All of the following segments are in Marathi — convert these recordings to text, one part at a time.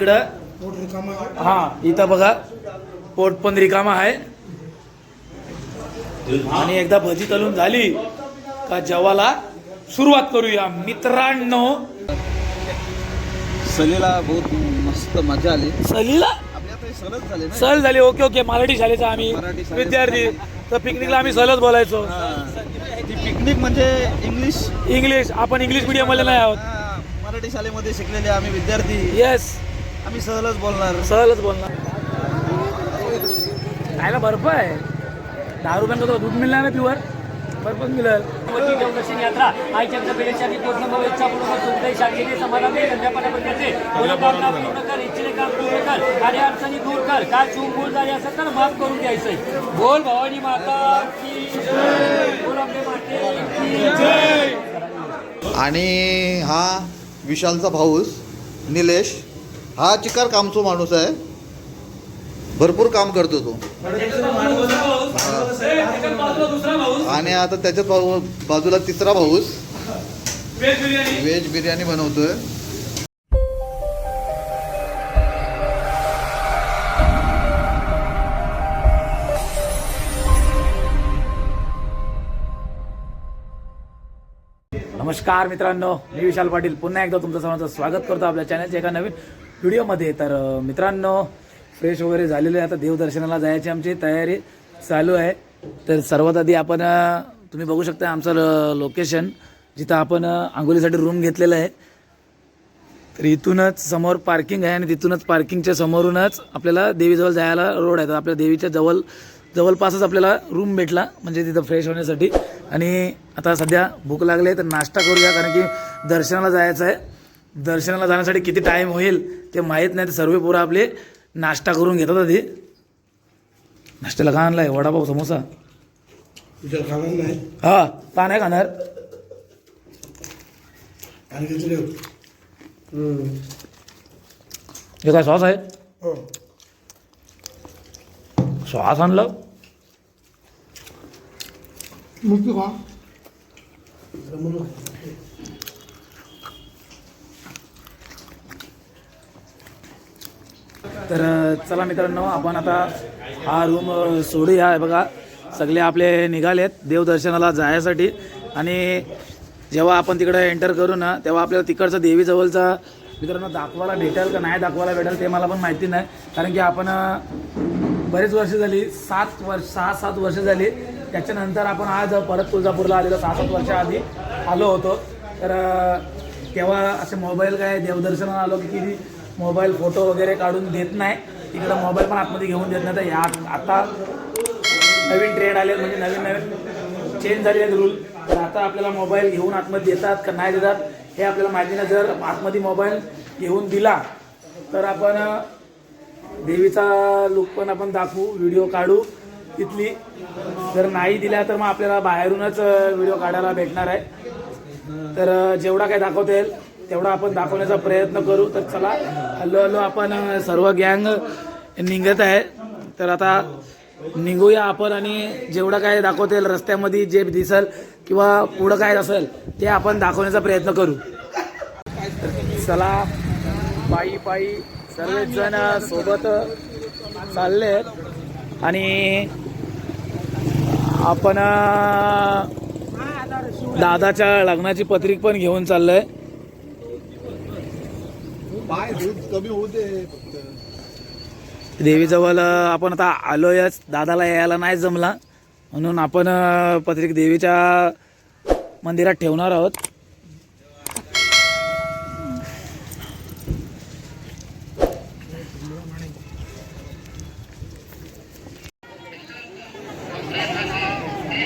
इकडं. पोट रिकामा आहे. हा इथं बघा. पोट पण रिकामा आहे. आणि एकदा भजी तळून झाली का जेवाला सुरुवात करूया. मित्रांनो. सहलीला बहुत मस्त मजा आली. ना. सहल झाली. Okay okay. मराठी शाळेचा आम्ही. विद्यार्थी. तर पिकनिकला आम्ही सहलच बोलायचो. ती पिकनिक म्हणजे इंग्लिश? इंग्लिश. आपण इंग्लिश मीडियममध्ये नाही आहोत. मराठी शाळेमध्ये शिकलेले आम्ही विद्यार्थी. येस आम्ही सहलच बोलणार. सहलच बोलणार. खायला बर्फ आहे. दहा रुपयांचा तो दूध मिळणार ना प्युअर बर्फच मिळेल. यात्रा. पूर्ण पूर्ण सुखदायी समाधानी पूर्ण कर इच्छिले काम पूर्ण कर अडचणी दूर कर. काय चूक भूल झाली असेल तर माफ करून द्यायचंय बोल भवानी माता की जय. बोल आपले माते की जय. आणि हा विशालचा भाऊस निलेश हा चिकार कामचो माणूस आहे. भरपूर काम करतो तो. आणि आता त्याच्याच बाजूला तिसरा भाऊस. व्हेज बिर्याणी बनवतोय. नमस्कार मित्रांनो मी विशाल पाटील. पुन्हा एकदा तुमचं सर्वांचं स्वागत करतो आपल्या चॅनलच्या एका नवीन व्हिडिओमध्ये. तर मित्रांनो फ्रेश वगैरे झालेले आहे आता देवदर्शनाला जायची आमची तयारी चालू आहे. तर सर्वात आधी आपण तुम्ही बघू शकता आमचं लोकेशन जिथं आपण आंघोळीसाठी रूम घेतलेलं आहे. तर इथूनच समोर पार्किंग आहे आणि तिथूनच पार्किंगच्या समोरूनच आपल्याला देवीजवळ जायला रोड आहे. तर आपल्या देवीच्या जवळ जवळपासच आपल्याला रूम भेटला. म्हणजे तिथं फ्रेश होण्यासाठी. आणि आता सध्या भूक लागली आहे तर नाश्ता करूया कारण की दर्शनाला जायचं आहे. दर्शनाला जाण्यासाठी किती टाईम होईल ते माहीत नाही. तर सर्व पोरं आपले नाश्ता करून घेतात आधी. नाश्त्याला का आणलाय? वडापाव समोसा? विचार खाणार नाही? हा का नाही खाणार? आणि हे काय सॉस आहे? हो. सॉस आणलं? मुक्ती खा तर चला मित्रांनो आपण आता हा रूम सोडूया. आहे बघा सगळे आपले निघालेत देवदर्शनाला जायसाठी. आणि जेव्हा आपण तिकडे एंटर करू ना तेव्हा आपल्याला तिकडचा देवीजवळचा मित्रांनो दाखवायला भेटेल का नाही दाखवायला भेटेल ते मला पण माहिती नाही. कारण की आपण बरेच वर्ष झाली सात वर्ष सहा सात वर्ष झाली. त्याच्यानंतर आपण आज परत तुळजापूरला आलेलो सहा सात वर्षाआधी आलो होतो. तर तेव्हा असे मोबाईल काय देवदर्शनाला आलो की किती मोबाईल फोटो वगैरे काढून देत नाही. तिकडं मोबाईल पण आतमध्ये घेऊन देत नाही. तर या आता नवीन ट्रेंड आले म्हणजे नवीन नवीन चेंज झालेले आहेत रूल तर आता आपल्याला मोबाईल घेऊन आतमध्ये देतात का नाही देतात हे आपल्याला माहिती नाही. जर आतमध्ये मोबाईल घेऊन दिला तर आपण देवीचा लुक पण आपण दाखवू व्हिडिओ काढू तिथली जर नाही दिल्या तर मग आपल्याला बाहेरूनच व्हिडिओ काढायला भेटणार आहे. तर जेवढा काय दाखवता येईल तेवढा आपण दाखवण्याचा प्रयत्न करू. तर चला हल्लो हल्लो आपण सर्व गँग निघत आहे. तर आता निघूया आपण आणि जेवढं काय दाखवता रस्त्यामध्ये जे दिसल किंवा पुढं काय असेल ते आपण दाखवण्याचा प्रयत्न करू. चला पायी पायी सर्वच जण सोबत चालले आणि आपण दादाच्या लग्नाची पत्रिक पण घेऊन चाललोय कमी होते देवीजवळ आपण आता आलोयच. दादाला यायला नाही जमला. म्हणून आपण पत्रिक देवीच्या मंदिरात ठेवणार आहोत.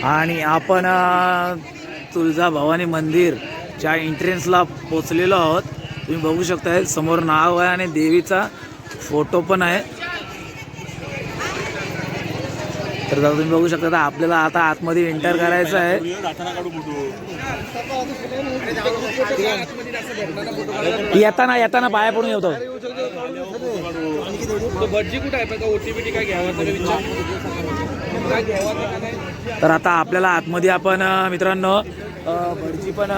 आणि आपण तुळजा भवानी मंदिरच्या एंट्रन्सला पोचलेलो आहोत. तुम्ही बघू शकताय समोर नाव आहे आणि देवीचा फोटो पण आहे. तर दादा तुम्ही बघू शकता आपल्याला आता आतमध्ये एंटर करायचं आहे. येताना येताना पाया पडून येतो. तर आता आपल्याला आतमध्ये आपण मित्रांनो भटजी पण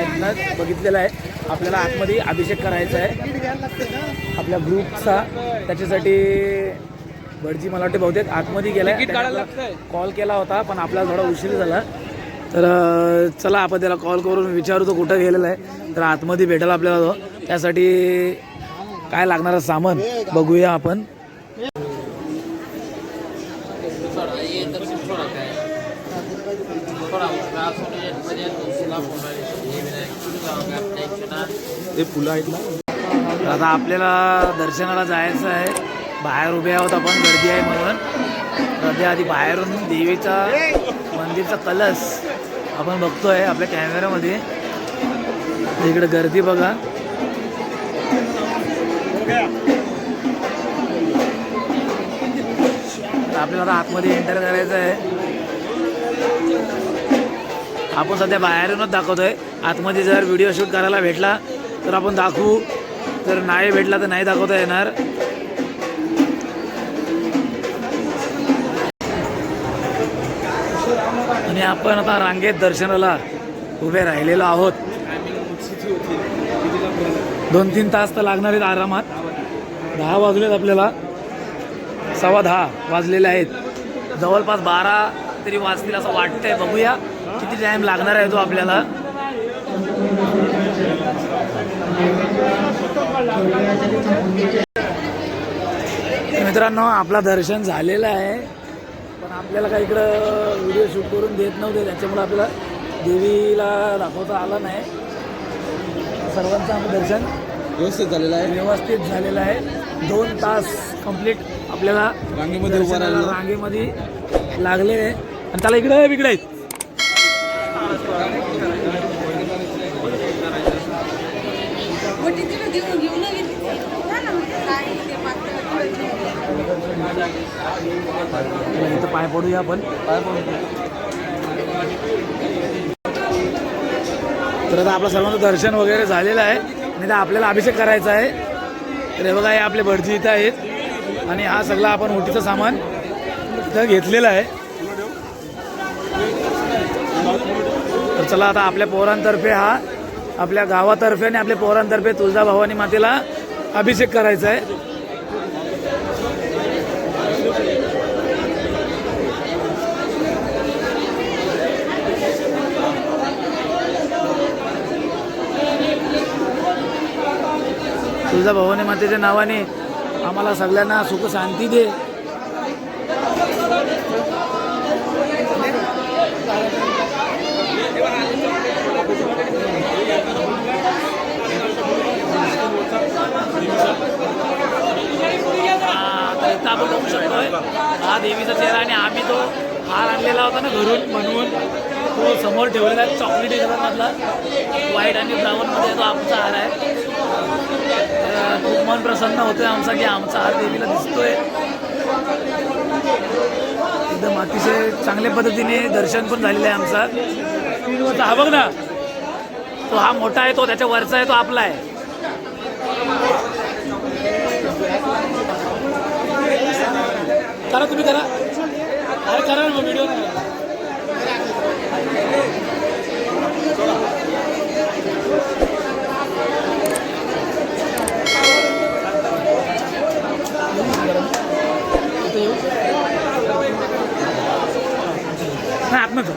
इथनंच बघितलेलं आहे. आपल्याला आतमध्ये अभिषेक करायचा आहे. आपल्या ग्रुपचा. त्याच्यासाठी भटजी मला वाटते बहुतेक आतमध्ये. आपला कॉल केला होता पण आपल्याला थोडा उशीर झाला. तर चला आपण त्याला कॉल करून विचारू तो कुठं गेलेला आहे. तर आतमध्ये भेटेल आपल्याला तो. त्यासाठी काय लागणारं सामान बघूया आपण. ते फुलं आहेत ना. आता आपल्याला दर्शनाला जायचं आहे. बाहेर उभे आहोत आपण गर्दी आहे म्हणून. गर्दी आधी बाहेरून देवीचा मंदिरचा कलश आपण बघतोय आपल्या कॅमेऱ्यामध्ये. इकडे गर्दी बघा. तर आपल्याला आता आतमध्ये एंटर करायचं आहे. आपण सध्या बाहेरूनच दाखवतोय. आतमध्ये जर व्हिडिओ शूट करायला भेटला तर आपण दाखवू. जर नाही भेटला तर नाही दाखवता येणार. आणि आपण आता रांगेत दर्शनाला उभे राहिलेलो आहोत. दोन तीन तास तर लागणार आहेत आरामात. दहा वाजलेत आपल्याला. सव्वा दहा वाजलेले आहेत. जवळपास बारा तरी वाजतील असं वाटतंय. बघूया. किती टाइम लागणार आहे तो आपल्याला? मित्रांनो आपला दर्शन झालेलं आहे. पण आपल्याला काही इकडं व्हिडिओ शूट करून देत नव्हते त्याच्यामुळे आपल्याला देवीला दाखवता आलं नाही. सर्वांचं आमचं दर्शन व्यवस्थित झालेलं आहे. व्यवस्थित झालेलं आहे. दोन तास कंप्लीट आपल्याला रांगेमध्ये. रांगेमध्ये लागले आहे आणि त्याला इकडे बिकडे आहेत. इथं पाय पडूया आपण. पाय पडू तर आता आपलं सर्वांचं दर्शन वगैरे झालेलं आहे. आणि आता आपल्याला अभिषेक करायचा आहे. तर हे बघा हे आपले भटजी इथं आहेत. आणि हा सगळा आपण ओटीचं सामान इथं घेतलेलं आहे. चला आता आपल्या पोरांतर्फे हा आपल्या गावातर्फे आणि आपल्या पोरांतर्फे तुळजा भवानी मातेला अभिषेक करायचा आहे तुळजा भवानी मातेच्या नावाने आम्हाला सगळ्यांना सुख शांती दे. तर आपण बघू शकतोय हा देवीचा चेहरा आणि आम्ही तो हार आणलेला होता ना घरून म्हणून. तो समोर ठेवलेला आहे चॉकलेटी कलरमधला व्हाईट आणि ब्राऊनमध्ये तो आमचा हार आहे. खूप मन प्रसन्न होतोय आमचा की आमचा हार देवीला दिसतोय. एकदम अतिशय चांगल्या पद्धतीने दर्शन पण झालेलं आहे आमचा. हा बघ ना. तो हा मोठा आहे तो त्याच्या वरचा आहे तो आपला आहे. करा तुम्ही करा. अरे करा ना व्हिडिओ नाही आत्मच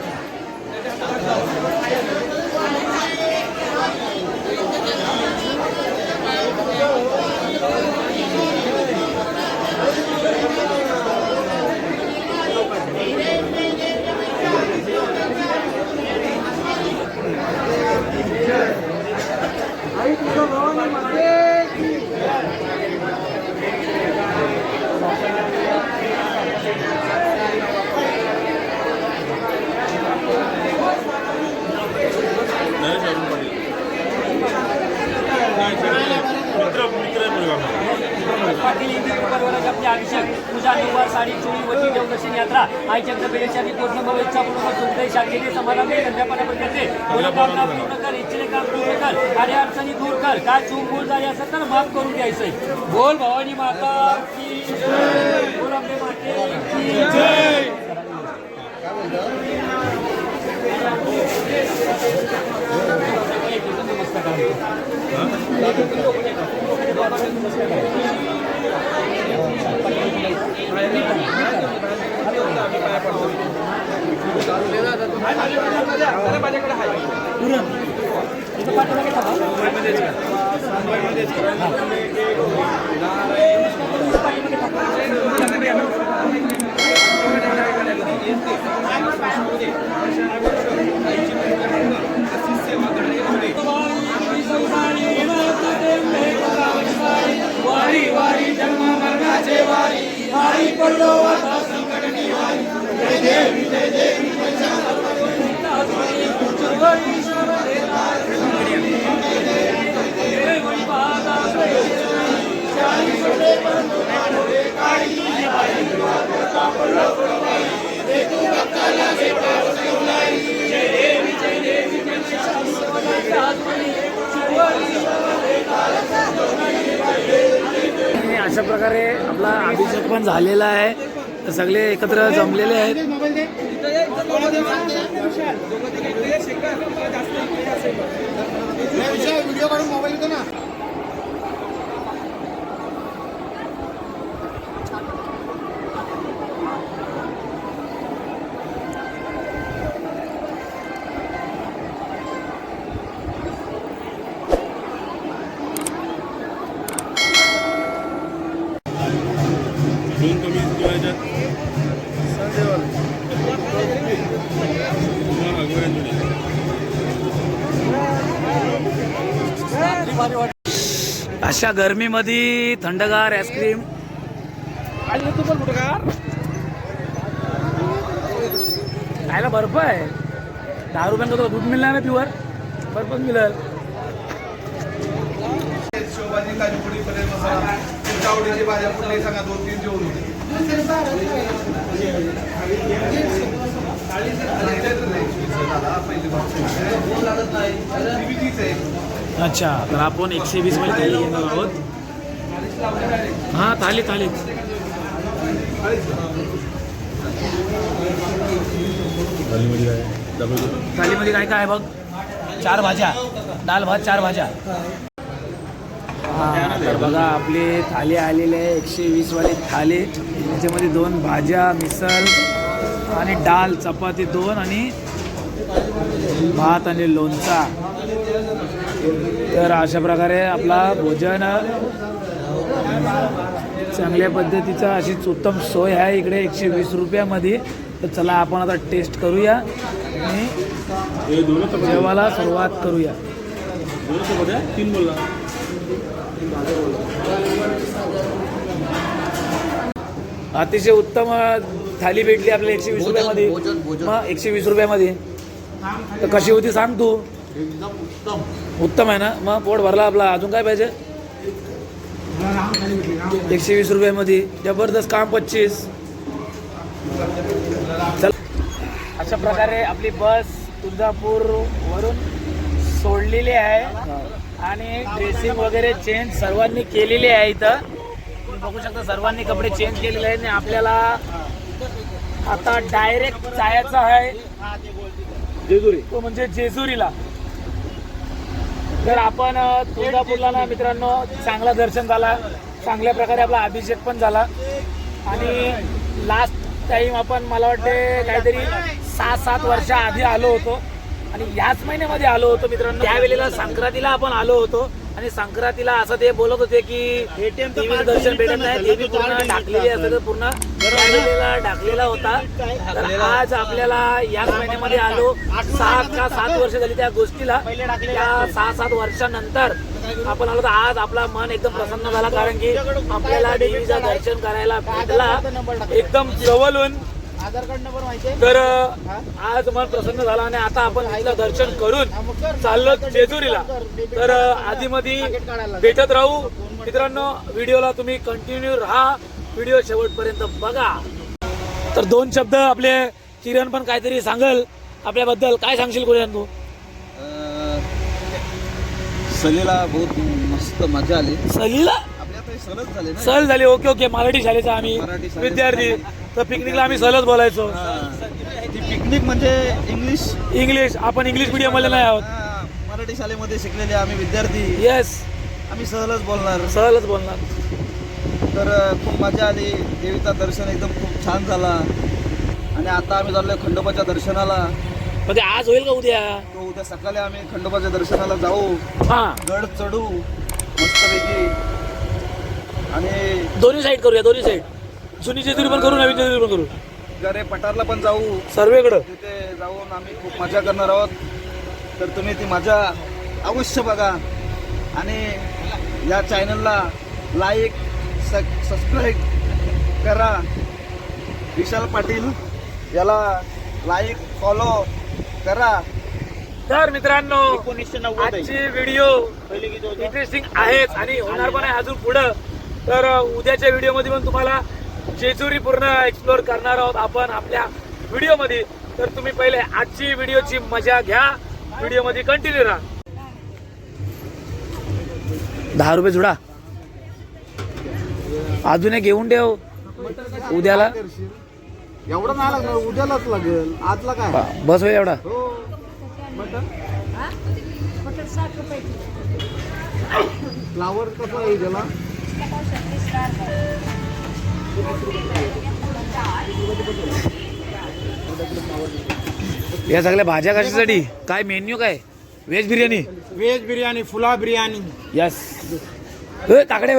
पाटील हिंदी परिवाराचे आपले अभिषेक पूजा निवार साडी चोळी वटी देवदर्शन यात्रा आई चंद्रपेठेच्या पूर्ण भाव इच्छा पूर्ण सुखदायी शांतीने समाधानी धंद्यापाण्यापर्यंत करते मनोकामना पूर्ण कर इच्छिले काम पूर्ण कर. आणि अडचणी दूर कर. काय चूक झाली असेल तर माफ करून द्यायचंय बोल भवानी माता की. बोल आपले माते की जय. एक मिनिट नमस्कार करा. आणि अशा प्रकारे आपला अभिषेक पण झालेला आहे तर सगळे एकत्र जमलेले आहेत व्हिडिओ काढून मोबाईल येतो ना अशा गरमीमध्ये थंडगार आईस्क्रीम खायला बर्फ आहे दहा रुपयांचा तो दूध मिळणार ना प्युअर बर्फच मिळेल शेवभाजी पनीर मसाला भाज्या कुठली सांगा दोन तीन जेवण होते अच्छा तर आपण एकशे वीसमध्ये थाली घेणार आहोत. हा थाली थाली. थालीमध्ये काय? काय आहे बघ? चार भाज्या. दाल भात चार भाज्या. हा तर बघा आपली थाली आलेली आहे एकशे वीस वाली थाली. त्याच्यामध्ये दोन भाज्या मिसळ आणि डाल चपाती दोन आणि भात आणि लोणचा. तर अशा प्रकारे आपला भोजन चांगल्या पद्धतीचा अशीच उत्तम सोय आहे इकडे एकशे वीस रुपयामध्ये. तर चला आपण आता टेस्ट करूया आणि जेवायला सुरुवात करूया. अतिशय उत्तम थाली भेटली आपल्याला एकशे वीस रुपयामध्ये. मग एकशे वीस रुपयामध्ये. तर कशी होती सांग तू. एकदम उत्तम. उत्तम आहे ना? मग पोट भरला आपला. अजून काय पाहिजे? एकशे वीस रुपयामध्ये. जबरदस्त काम पच्चीस. चल. अशा प्रकारे आपली बस तुळजापूर वरून सोडलेली आहे. आणि ड्रेसिंग वगैरे चेंज सर्वांनी केलेली आहे इथं. तुम्ही बघू शकता सर्वांनी कपडे चेंज केलेले आहेत. आणि आपल्याला आता डायरेक्ट जायचं आहे. जेजुरी. तो म्हणजे जेजुरीला. तर आपण तुळजापूरला ना मित्रांनो चांगला दर्शन झाला. चांगल्या प्रकारे आपला अभिषेक पण झाला. आणि लास्ट टाइम आपण मला वाटते काहीतरी सात सात वर्षा आधी आलो होतो. आणि याच महिन्यामध्ये आलो होतो मित्रांनो. त्यावेळेला संक्रांतीला आपण आलो होतो. आणि संक्रांतीला असं ते बोलत होते की दर्शन भेटत नाही देवी पूर्ण आहे सगळं पूर्ण ढाकलेला होता. तर आज आपल्याला याच महिन्यामध्ये आलो. सात का सात वर्ष झाली त्या गोष्टीला. त्या सहा सात वर्षानंतर आपण आलो तर आज आपला मन एकदम प्रसन्न झाला कारण की आपल्याला देवीचं दर्शन करायला भेटला. एकदम जवळून तर आज मन प्रसन्न झाला आणि आता आपण तिथलं दर्शन करून चाललो जेजुरीला. तर आधी मध्ये भेटत राहू. मित्रांनो व्हिडिओला तुम्ही कंटिन्यू राहा. व्हिडिओ शेवटपर्यंत बघा. तर दोन शब्द आपले किरण पण काहीतरी सांगल. आपल्याबद्दल काय सांगशील किरण तू? सलीला बहुत मस्त मजा आली. आपल्या सहलच झाले ना. सहल झाली. Okay okay. मराठी शाळेचा आम्ही मराठी. विद्यार्थी. तर पिकनिकला आम्ही सहलच बोलायचो. ती पिकनिक म्हणजे इंग्लिश इंग्लिश आपण इंग्लिश मीडियममध्ये नाही आहोत. हा, मराठी शाळेमध्ये शिकलेले आम्ही विद्यार्थी. येस आम्ही सहलच बोलणार. सहलच बोलणार. तर अ, खूप मजा आली. देवीचं दर्शन एकदम खूप छान झाला. आणि आता आम्ही चाललोय खंडोबाच्या दर्शनाला. ते आज होईल का उद्या? तो उद्या सकाळी आम्ही खंडोबाच्या दर्शनाला जाऊ. हा. गड चढू. मस्तपैकी. आणि दोन्ही साईड करूया दोन्ही साईड जुनी जेजुरी पण करू नवीन जेजुरी पण करू. गरे पठारला पण जाऊ. सर्वेकडं. तिथे जाऊन आम्ही खूप मजा करणार आहोत. तर तुम्ही ती मजा अवश्य बघा. आणि या चॅनलला लाईक सबस्क्राईब करा. विशाल पाटील याला लाईक फॉलो करा. तर मित्रांनो एकोणीसशे नव्वद आजची व्हिडिओ इंटरेस्टिंग आहेच आणि होणार पण आहे अजून पुढं. तर उद्याच्या व्हिडिओमध्ये पण तुम्हाला जेजुरी पूर्ण एक्सप्लोर करणार आहोत आपण आपल्या व्हिडिओमध्ये. तर तुम्ही पहिले आजची व्हिडिओची मजा घ्या. व्हिडिओमध्ये कंटिन्यू राहा. दहा रुपये जुडा. अजून एक घेऊन ठेव. उद्याला. एवढं नाही लागणार उद्यालाच लागेल. आजला काय? बस होईल एवढा. हो. फ्लावर कसं आहे त्याला? या सगळ्या भाज्या कशासाठी? काय मेन्यू काय? व्हेज बिर्याणी? व्हेज बिर्याणी फुला बिर्याणी. यस. ताकडे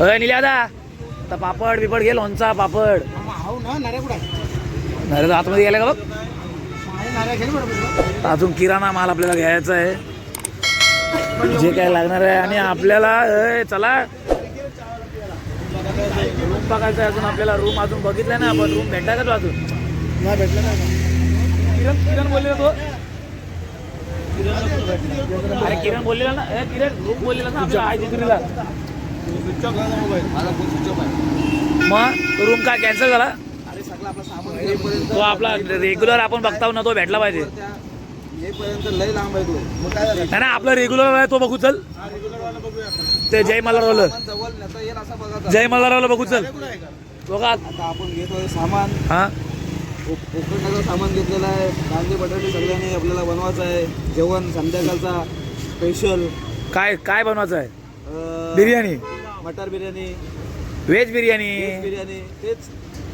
अय निल्या दा. आता पापड बिपड घे लोणचा पापड. हो ना नाऱ्या कुठं अरे आतमध्ये गेला का बघ? अजून किराणा माल आपल्याला घ्यायचा आहे. जे काय लागणार आहे आणि आपल्याला चला. रूम बघायचं आहे अजून आपल्याला. रूम अजून बघितलं ना आपण. रूम भेटला का तो अजून? नाही भेटलं नाही किरण किरण बोललेला तो. अरे किरण बोललेला ना. ए, किरण रूम बोललेला ना आपल्या आई जिजुरीला मग रूम काय कॅन्सल झाला? तो आपला रेग्युलर आपण बघताव ना तो भेटला पाहिजे. नाही ना आपला रेग्युलर आहे तो बघू चल. ते जय मल्हारवालं. जय मल्हारवाला बघू चल. बघा. आता आपण घेतोय सामान. हा? कोकणाचं सामान घेतलेलं आहे. कांदे बटाटे सगळ्यांनी आपल्याला बनवायचं आहे. जेवण संध्याकाळचा. स्पेशल काय काय बनवायचं आहे? बिर्याणी. मटार बिर्याणी. व्हेज बिर्याणी. बिर्याणी. तेच.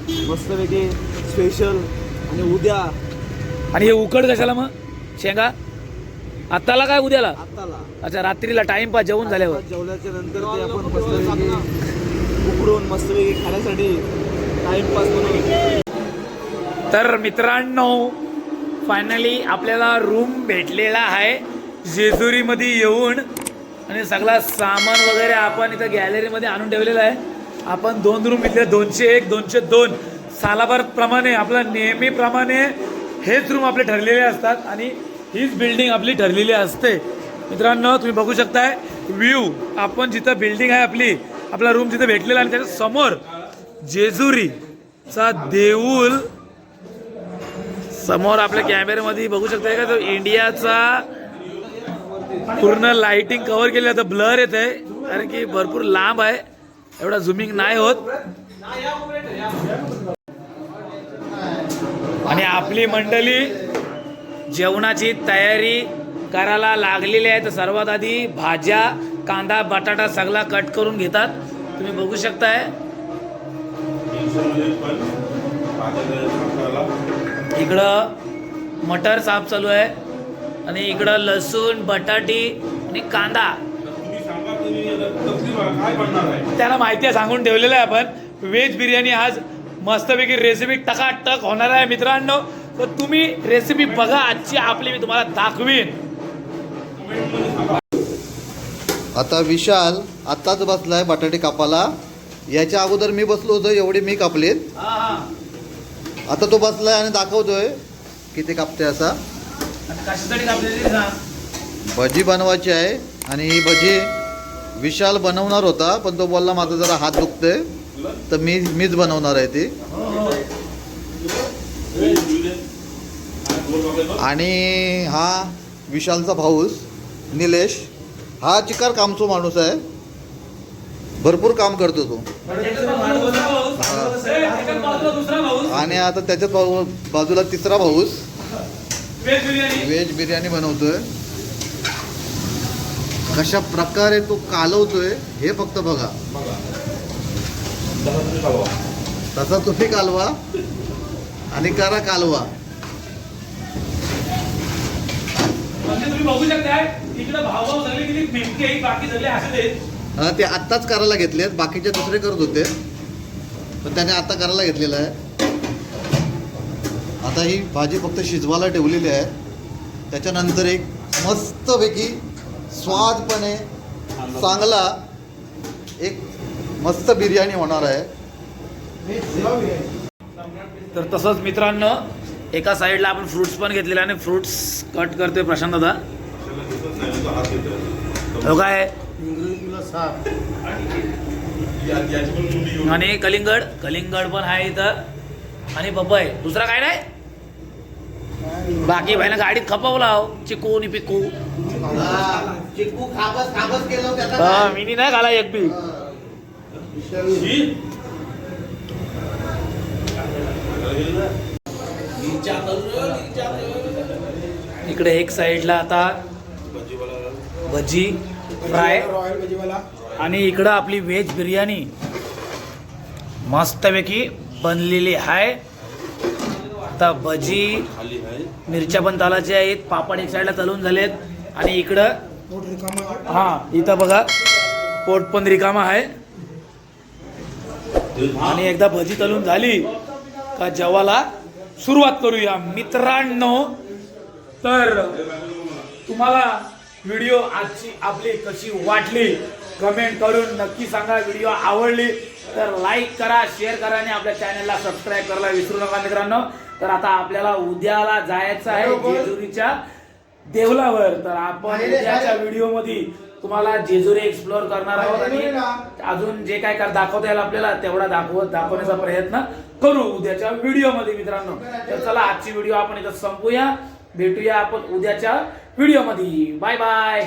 मस्तपैकी स्पेशल आणि उद्या. आणि हे उकड कशाला मग? शेंगा? आत्ताला काय उद्याला? आत्ताला. अच्छा रात्रीला टाइमपास जेवण झाल्यावर. जेवल्याच्या नंतर ते आपण मस्तपैकी उकडून मस्तपैकी खाण्यासाठी टाइमपास म्हणून तर मित्रांनो फायनली आपल्याला रूम भेटलेला आहे. जेजुरीमध्ये येऊन आणि सगळा सामान वगैरे आपण इथं गॅलरीमध्ये आणून ठेवलेलं आहे. आपण दोन रूम इथले दोनशे एक दोनशे दोन. सालाभर प्रमाणे आपला नेहमीप्रमाणे हेच रूम आपले ठरलेले असतात आणि हीच बिल्डिंग आपली ठरलेली असते. मित्रांनो तुम्ही बघू शकताय व्ह्यू आपण जिथं बिल्डिंग आहे आपली आपला रूम जिथं भेटलेला आणि त्याच्यासमोर जेजुरीचा देऊल समोर आपल्या कॅमेऱ्यामध्ये बघू शकताय का तो इंडियाचा पूर्ण लाइटिंग कव्हर केली आता ब्लर येत आहे कारण की भरपूर लांब आहे. एवढा झुमिंग नाही होत. आणि आपली मंडळी जेवणाची तयारी करायला लागलेली आहे. तर सर्वात आधी भाज्या कांदा बटाटा सगळा कट करून घेतात. तुम्ही बघू शकताय. इकडं मटर साफ चालू आहे. आणि इकडं लसूण बटाटी आणि कांदा. त्यांना माहिती आहे सांगून ठेवलेलं आहे आपण. व्हेज बिर्याणी आज मस्तपैकी रेसिपी टकाटक होणार आहे मित्रांनो. तर तुम्ही रेसिपी बघा आजची आपली मी तुम्हाला दाखवीन. आता विशाल आत्ताच बसलाय बटाटे कापाला याच्या अगोदर मी बसलो होतो एवढे मी कापलेत. आता तो बसलाय आणि दाखवतोय किती कापते असा. भजी बनवायची आहे आणि ही भजी विशाल बनवणार होता पण तो बोलला माझा जरा हात दुखतोय. तर मी मीच बनवणार आहे ती. आणि हा विशालचा भाऊस निलेश हा चिकार कामचो माणूस आहे. भरपूर काम करतो तो. आणि आता त्याच्याच भाऊ बाजूला तिसरा भाऊस व्हेज बिर्याणी बनवतोय. कशा प्रकारे तो कालवतोय हे फक्त बघा. तसा तुम्ही कालवा. आणि करा कालवा. म्हणजे तुम्ही बघू शकताय इकडे भाव भाव सगळे किती नेमके आहेत, बाकी सगळे असेच आहेत. हा, ते आत्ताच करायला घेतलेत बाकीचे दुसरे करत होते. पण त्याने आता करायला घेतलेलं आहे. आता ही भाजी फक्त शिजवायला ठेवलेली आहे. त्याच्यानंतर एक मस्तपैकी स्वादपणे चांगला एक मस्त बिर्याणी होणार आहे. तर तसंच मित्रांनो एका साईडला आपण फ्रुट्स पण घेतलेले आणि फ्रुट्स कट करतोय प्रशांत दादा. हो काय? आणि कलिंगड कलिंगड पण आहे इथं. आणि पपई दुसरा काय नाही? बाकी भाईनं गाडीत खपवला हो चिकू नि पिकू चिकू खाबस खाबस केलं मी नाही घाला एक बी. इकडे एक साईडला आता भजी फ्राय आणि इकडं आपली व्हेज बिर्याणी. मस्तपैकी बनलेली आहे. आता भजी मिरच्या पण तालाच्या आहेत पापड एक साईडला चालून झालेत. आणि इकडं हा इथं बघा पोट पण रिकामा आहे. आणि एकदा भजी तलून झाली का जेवाला सुरुवात करूया. मित्रांनो तर तुम्हाला व्हिडिओ आजची आपली कशी वाटली? कमेंट करून नक्की सांगा. व्हिडिओ आवडली तर लाईक करा शेअर करा आणि आपल्या चॅनलला सबस्क्राईब करायला विसरू नका मित्रांनो. तर आता आपल्याला उद्याला जायचं आहे जेजुरीच्या देवलावर. तर आपण उद्याच्या व्हिडिओमध्ये तुम्हाला जेजुरी एक्सप्लोअर करणार आहोत आणि अजून जे काय कर दाखवता येईल आपल्याला तेवढा दाखवत दाखवण्याचा प्रयत्न करू उद्याच्या व्हिडिओमध्ये मित्रांनो. तर चला आजची व्हिडिओ आपण इथं संपूया. भेटूया आपण उद्याच्या व्हिडिओमध्ये बाय बाय.